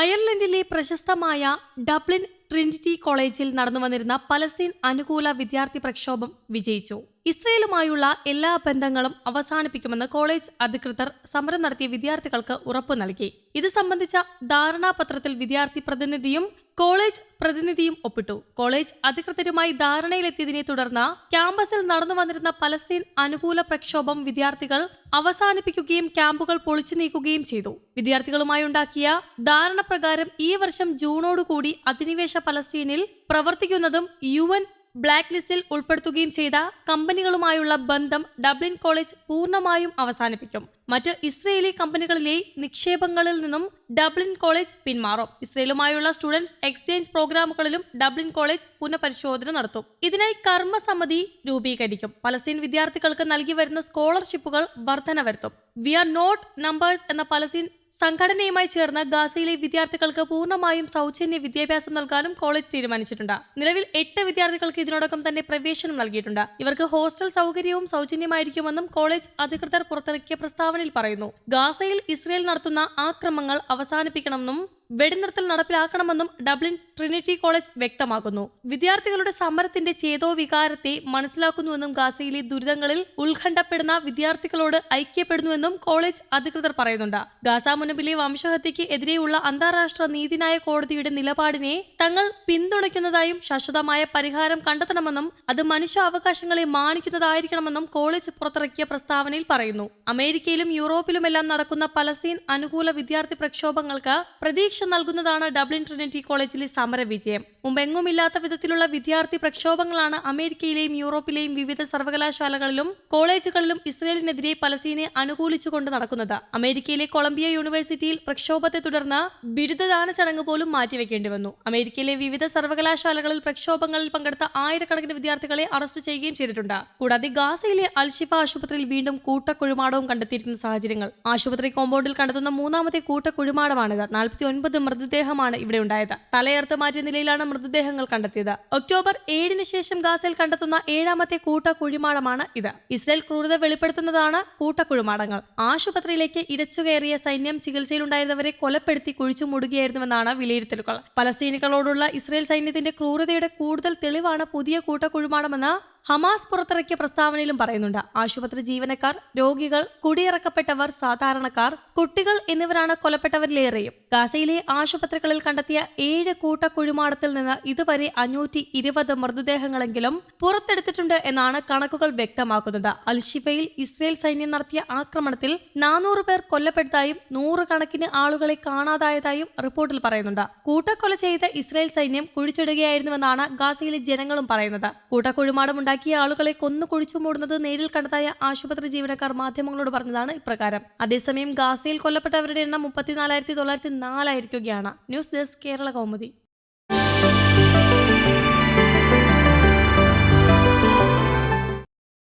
അയർലൻഡിലെ പ്രശസ്തമായ Dublin Trinity കോളേജിൽ നടന്നു വന്നിരുന്ന പലസ്തീൻ അനുകൂല വിദ്യാർത്ഥി പ്രക്ഷോഭം വിജയിച്ചു. ഇസ്രയേലുമായുള്ള എല്ലാ ബന്ധങ്ങളും അവസാനിപ്പിക്കുമെന്ന് കോളേജ് അധികൃതർ സമരം നടത്തിയ വിദ്യാർത്ഥികൾക്ക് ഉറപ്പു നൽകി. ഇത് സംബന്ധിച്ച ധാരണാപത്രത്തിൽ വിദ്യാർത്ഥി പ്രതിനിധിയും കോളേജ് പ്രതിനിധിയും ഒപ്പിട്ടു. കോളേജ് അധികൃതരുമായി ധാരണയിലെത്തിയതിനെ തുടർന്ന് ക്യാമ്പസിൽ നടന്നു വന്നിരുന്ന പലസ്തീൻ അനുകൂല പ്രക്ഷോഭം വിദ്യാർത്ഥികൾ അവസാനിപ്പിക്കുകയും ക്യാമ്പുകൾ പൊളിച്ചു നീക്കുകയും ചെയ്തു. വിദ്യാർത്ഥികളുമായി ഉണ്ടാക്കിയ ധാരണ പ്രകാരം ഈ വർഷം ജൂണോടുകൂടി അധിനിവേശ പലസ്തീനിൽ പ്രവർത്തിക്കുന്നതും യു എൻ ബ്ലാക്ക് ലിസ്റ്റിൽ ഉൾപ്പെടുത്തുകയും ചെയ്ത കമ്പനികളുമായുള്ള ബന്ധം ഡബ്ലിൻ കോളേജ് പൂർണമായും അവസാനിപ്പിക്കും. മറ്റ് ഇസ്രയേലി കമ്പനികളിലെ നിക്ഷേപങ്ങളിൽ നിന്നും ഡബ്ലിൻ കോളേജ് പിന്മാറും. ഇസ്രയേലുമായുള്ള സ്റ്റുഡൻസ് എക്സ്ചേഞ്ച് പ്രോഗ്രാമുകളിലും ഡബ്ലിൻ കോളേജ് പുനഃപരിശോധന നടത്തും. ഇതിനായി കർമ്മസമിതി രൂപീകരിക്കും. പലസ്തീൻ വിദ്യാർത്ഥികൾക്ക് നൽകി വരുന്ന സ്കോളർഷിപ്പുകൾ വർധന വരുത്തും വി ആർ നോട്ട് നമ്പേഴ്സ് എന്ന പലസ്തീൻ സംഘടനയുമായി ചേർന്ന് ഗാസയിലെ വിദ്യാർത്ഥികൾക്ക് പൂർണമായും സൗജന്യ വിദ്യാഭ്യാസം നൽകാനും കോളേജ് തീരുമാനിച്ചിട്ടുണ്ട്. നിലവിൽ എട്ട് വിദ്യാർത്ഥികൾക്ക് ഇതിനോടകം തന്നെ പ്രവേശനം നൽകിയിട്ടുണ്ട്. ഇവർക്ക് ഹോസ്റ്റൽ സൗകര്യവും സൗജന്യമായിരിക്കുമെന്നും കോളേജ് അധികൃതർ പുറത്തിറക്കിയ പ്രസ്താവനയിൽ പറയുന്നു. ഗാസയിൽ ഇസ്രയേൽ നടത്തുന്ന ആക്രമങ്ങൾ അവസാനിപ്പിക്കണമെന്നും വെടിനിർത്തൽ നടപ്പിലാക്കണമെന്നും ഡബ്ലിൻ ട്രിനിറ്റി കോളേജ് വ്യക്തമാക്കുന്നു. വിദ്യാർത്ഥികളുടെ സമരത്തിന്റെ ചേതോ വികാരത്തെ മനസ്സിലാക്കുന്നുവെന്നും ഗാസയിലെ ദുരിതങ്ങളിൽ ഉത്കണ്ഠപ്പെടുന്ന വിദ്യാർത്ഥികളോട് ഐക്യപ്പെടുന്നുവെന്നും കോളേജ് അധികൃതർ പറയുന്നുണ്ട്. ഗാസ മുനമ്പിലെ വംശഹത്യയ്ക്ക് എതിരെയുള്ള അന്താരാഷ്ട്ര നീതിന്യായ കോടതിയുടെ നിലപാടിനെ തങ്ങൾ പിന്തുണയ്ക്കുന്നതായും ശാശ്വതമായ പരിഹാരം കണ്ടെത്തണമെന്നും അത് മനുഷ്യാവകാശങ്ങളെ മാനിക്കുന്നതായിരിക്കണമെന്നും കോളേജ് പുറത്തിറക്കിയ പ്രസ്താവനയിൽ പറയുന്നു. അമേരിക്കയിലും യൂറോപ്പിലുമെല്ലാം നടക്കുന്ന പലസ്തീൻ അനുകൂല വിദ്യാർത്ഥി പ്രക്ഷോഭങ്ങൾക്ക് പ്രതീക്ഷ നൽകുന്നതാണ് ഡബ്ലിൻ ട്രിനിറ്റി കോളേജിലെ സമര വിജയം മുമ്പെങ്ങുമില്ലാത്ത വിധത്തിലുള്ള വിദ്യാർത്ഥി പ്രക്ഷോഭങ്ങളാണ് അമേരിക്കയിലെയും യൂറോപ്പിലെയും വിവിധ സർവകലാശാലകളിലും കോളേജുകളിലും ഇസ്രയേലിനെതിരെ പലസ്തീനെ അനുകൂലിച്ചുകൊണ്ട് നടക്കുന്നത്. അമേരിക്കയിലെ കൊളംബിയ യൂണിവേഴ്സിറ്റിയിൽ പ്രക്ഷോഭത്തെ തുടർന്ന് ബിരുദദാന ചടങ്ങ് പോലും മാറ്റിവെക്കേണ്ടി വന്നു. അമേരിക്കയിലെ വിവിധ സർവകലാശാലകളിൽ പ്രക്ഷോഭങ്ങളിൽ പങ്കെടുത്ത ആയിരക്കണക്കിന് വിദ്യാർത്ഥികളെ അറസ്റ്റ് ചെയ്യുകയും ചെയ്തിട്ടുണ്ട്. കൂടാതെ ഗാസയിലെ അൽഷിഫ ആശുപത്രിയിൽ വീണ്ടും കൂട്ടക്കുഴിമാടവും കണ്ടെത്തിയിരിക്കുന്ന സാഹചര്യങ്ങൾ. ആശുപത്രി കോമ്പൗണ്ടിൽ കണ്ടെത്തുന്ന മൂന്നാമത്തെ കൂട്ടക്കുഴിമാടമാണിത്. നാൽപ്പത്തി ഒൻപത് മൃതദേഹമാണ് ഇവിടെ ഉണ്ടായത്. തലയർത്ത് മാറ്റിയ നിലയിലാണ് മൃതദേഹങ്ങൾ കണ്ടെത്തിയത്. ഒക്ടോബർ ഏഴിന് ശേഷം ഗാസയിൽ കണ്ടെത്തുന്ന ഏഴാമത്തെ കൂട്ട കുഴിമാടമാണ് ഇത്. ഇസ്രയേൽ ക്രൂരത വെളിപ്പെടുത്തുന്നതാണ് കൂട്ട കുഴിമാടങ്ങൾ ആശുപത്രിയിലേക്ക് ഇരച്ചുകയറിയ സൈന്യം ചികിത്സയിലുണ്ടായിരുന്നവരെ കൊലപ്പെടുത്തി കുഴിച്ചു മുടുകയായിരുന്നുവെന്നാണ് വിലയിരുത്തലുകൾ. പലസ്തീനികളോടുള്ള ഇസ്രയേൽ സൈന്യത്തിന്റെ ക്രൂരതയുടെ കൂടുതൽ തെളിവാണ് പുതിയ കൂട്ടക്കുഴിമാടമെന്ന് ഹമാസ് പുറത്തിറക്കിയ പ്രസ്താവനയിലും പറയുന്നുണ്ട് ആശുപത്രി ജീവനക്കാർ രോഗികൾ കുടിയിറക്കപ്പെട്ടവർ സാധാരണക്കാർ കുട്ടികൾ എന്നിവരാണ് കൊലപ്പെട്ടവരിലേറെയും ഗാസയിലെ ആശുപത്രികളിൽ കണ്ടെത്തിയ ഏഴ് കൂട്ട കുഴിമാടത്തിൽ നിന്ന് ഇതുവരെ അഞ്ഞൂറ്റി ഇരുപത് മൃതദേഹങ്ങളെങ്കിലും പുറത്തെടുത്തിട്ടുണ്ട് എന്നാണ് കണക്കുകൾ വ്യക്തമാക്കുന്നത്. അൽഷിഫയിൽ ഇസ്രയേൽ സൈന്യം നടത്തിയ ആക്രമണത്തിൽ നാനൂറ് പേർ കൊല്ലപ്പെട്ടതായും നൂറുകണക്കിന് ആളുകളെ കാണാതായതായും റിപ്പോർട്ടിൽ പറയുന്നുണ്ട്. കൂട്ടക്കൊല ചെയ്ത ഇസ്രയേൽ സൈന്യം കുഴിച്ചിടുകയായിരുന്നുവെന്നാണ് ഗാസയിലെ ജനങ്ങളും പറയുന്നത്. കൂട്ടക്കുഴിമാടം ഉണ്ടാക്കിയ ആളുകളെ കൊന്നു കുഴിച്ചു മൂടുന്നത് നേരിൽ കണ്ടതായ ആശുപത്രി ജീവനക്കാർ മാധ്യമങ്ങളോട് പറഞ്ഞതാണ് ഇപ്രകാരം. അതേസമയം ഗാസയിൽ കൊല്ലപ്പെട്ടവരുടെ എണ്ണം മുപ്പത്തിനാലായിരത്തി തൊള്ളായിരത്തി നാലായിരിക്കുകയാണ്. News desk Kerala Kaumudi.